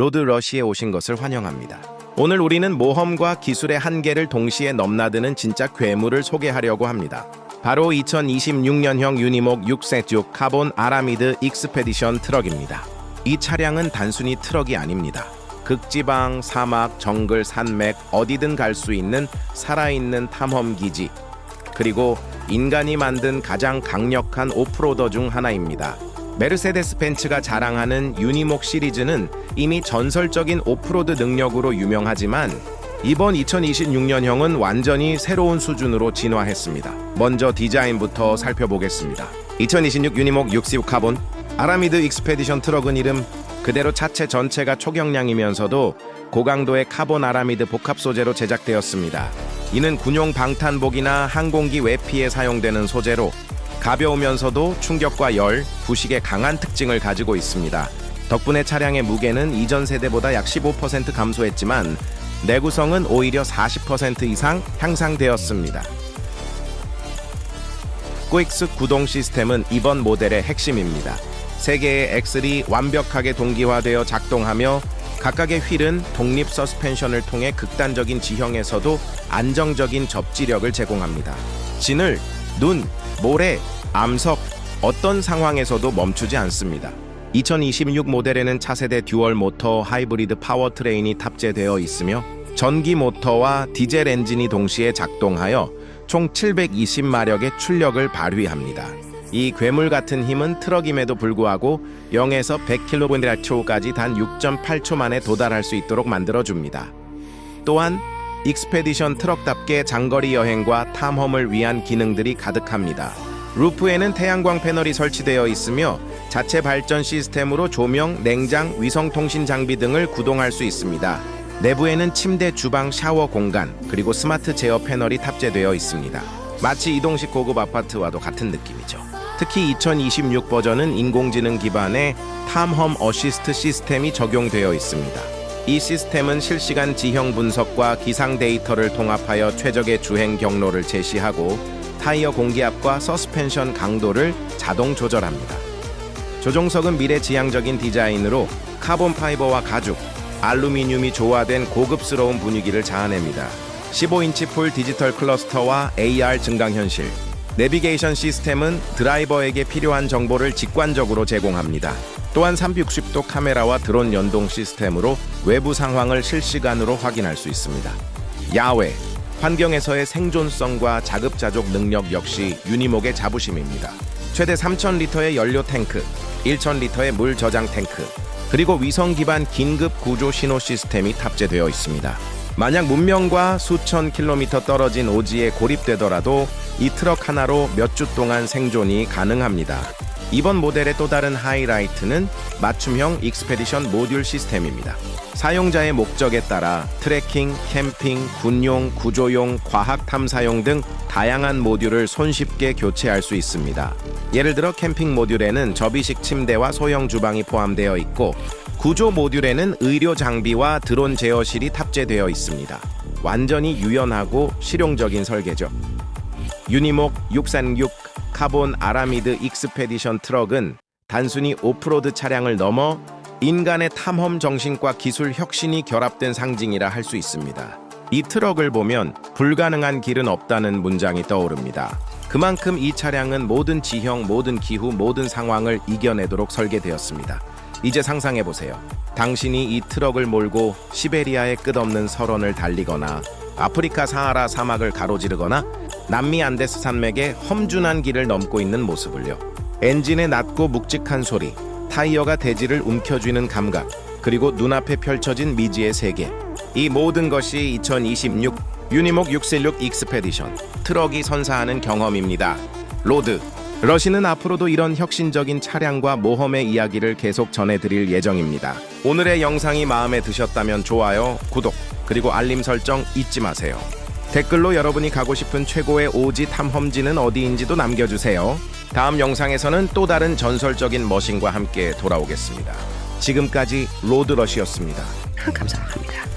로드 러시에 오신 것을 환영합니다. 오늘 우리는 모험과 기술의 한계를 동시에 넘나드는 진짜 괴물을 소개하려고 합니다. 바로 2026년형 유니목 6세쭉 카본 아라미드 익스페디션 트럭입니다. 이 차량은 단순히 트럭이 아닙니다. 극지방, 사막, 정글, 산맥 어디든 갈 수 있는 살아있는 탐험 기지 그리고 인간이 만든 가장 강력한 오프로더 중 하나입니다. 메르세데스 벤츠가 자랑하는 유니목 시리즈는 이미 전설적인 오프로드 능력으로 유명하지만 이번 2026년형은 완전히 새로운 수준으로 진화했습니다. 먼저 디자인부터 살펴보겠습니다. 2026 유니목 66 카본 아라미드 익스페디션 트럭은 이름 그대로 차체 전체가 초경량이면서도 고강도의 카본 아라미드 복합 소재로 제작되었습니다. 이는 군용 방탄복이나 항공기 외피에 사용되는 소재로 가벼우면서도 충격과 열, 부식의 강한 특징을 가지고 있습니다. 덕분에 차량의 무게는 이전 세대보다 약 15% 감소했지만 내구성은 오히려 40% 이상 향상되었습니다. 꾸익스 구동 시스템은 이번 모델의 핵심입니다. 세 개의 엑셀이 완벽하게 동기화되어 작동하며 각각의 휠은 독립 서스펜션을 통해 극단적인 지형에서도 안정적인 접지력을 제공합니다. 진을, 눈, 모래, 암석, 어떤 상황에서도 멈추지 않습니다. 2026 모델에는 차세대 듀얼 모터 하이브리드 파워트레인이 탑재되어 있으며 전기 모터와 디젤 엔진이 동시에 작동하여 총 720마력의 출력을 발휘합니다. 이 괴물 같은 힘은 트럭임에도 불구하고 0에서 100km까지 단 6.8초 만에 도달할 수 있도록 만들어줍니다. 또한 익스페디션 트럭답게 장거리 여행과 탐험을 위한 기능들이 가득합니다. 루프에는 태양광 패널이 설치되어 있으며 자체 발전 시스템으로 조명, 냉장, 위성통신 장비 등을 구동할 수 있습니다. 내부에는 침대, 주방, 샤워 공간, 그리고 스마트 제어 패널이 탑재되어 있습니다. 마치 이동식 고급 아파트와도 같은 느낌이죠. 특히 2026 버전은 인공지능 기반의 탐험 어시스트 시스템이 적용되어 있습니다. 이 시스템은 실시간 지형 분석과 기상 데이터를 통합하여 최적의 주행 경로를 제시하고 타이어 공기압과 서스펜션 강도를 자동 조절합니다. 조종석은 미래 지향적인 디자인으로 카본 파이버와 가죽, 알루미늄이 조화된 고급스러운 분위기를 자아냅니다. 15인치 풀 디지털 클러스터와 AR 증강 현실, 내비게이션 시스템은 드라이버에게 필요한 정보를 직관적으로 제공합니다. 또한 360도 카메라와 드론 연동 시스템으로 외부 상황을 실시간으로 확인할 수 있습니다. 야외, 환경에서의 생존성과 자급자족 능력 역시 유니목의 자부심입니다. 최대 3,000리터의 연료 탱크, 1,000리터의 물 저장 탱크, 그리고 위성 기반 긴급 구조 신호 시스템이 탑재되어 있습니다. 만약 문명과 수천 킬로미터 떨어진 오지에 고립되더라도 이 트럭 하나로 몇 주 동안 생존이 가능합니다. 이번 모델의 또 다른 하이라이트는 맞춤형 익스페디션 모듈 시스템입니다. 사용자의 목적에 따라 트레킹, 캠핑, 군용, 구조용, 과학 탐사용 등 다양한 모듈을 손쉽게 교체할 수 있습니다. 예를 들어 캠핑 모듈에는 접이식 침대와 소형 주방이 포함되어 있고 구조 모듈에는 의료 장비와 드론 제어실이 탑재되어 있습니다. 완전히 유연하고 실용적인 설계죠. 유니목 636 카본 아라미드 익스페디션 트럭은 단순히 오프로드 차량을 넘어 인간의 탐험 정신과 기술 혁신이 결합된 상징이라 할 수 있습니다. 이 트럭을 보면 불가능한 길은 없다는 문장이 떠오릅니다. 그만큼 이 차량은 모든 지형, 모든 기후, 모든 상황을 이겨내도록 설계되었습니다. 이제 상상해 보세요. 당신이 이 트럭을 몰고 시베리아의 끝없는 설원을 달리거나 아프리카 사하라 사막을 가로지르거나 남미 안데스 산맥의 험준한 길을 넘고 있는 모습을요. 엔진의 낮고 묵직한 소리, 타이어가 대지를 움켜쥐는 감각, 그리고 눈앞에 펼쳐진 미지의 세계. 이 모든 것이 2026 유니목 616 익스페디션 트럭이 선사하는 경험입니다. 로드 러시는 앞으로도 이런 혁신적인 차량과 모험의 이야기를 계속 전해드릴 예정입니다. 오늘의 영상이 마음에 드셨다면 좋아요, 구독, 그리고 알림 설정 잊지 마세요. 댓글로 여러분이 가고 싶은 최고의 오지 탐험지는 어디인지도 남겨주세요. 다음 영상에서는 또 다른 전설적인 머신과 함께 돌아오겠습니다. 지금까지 로드러시였습니다. 감사합니다.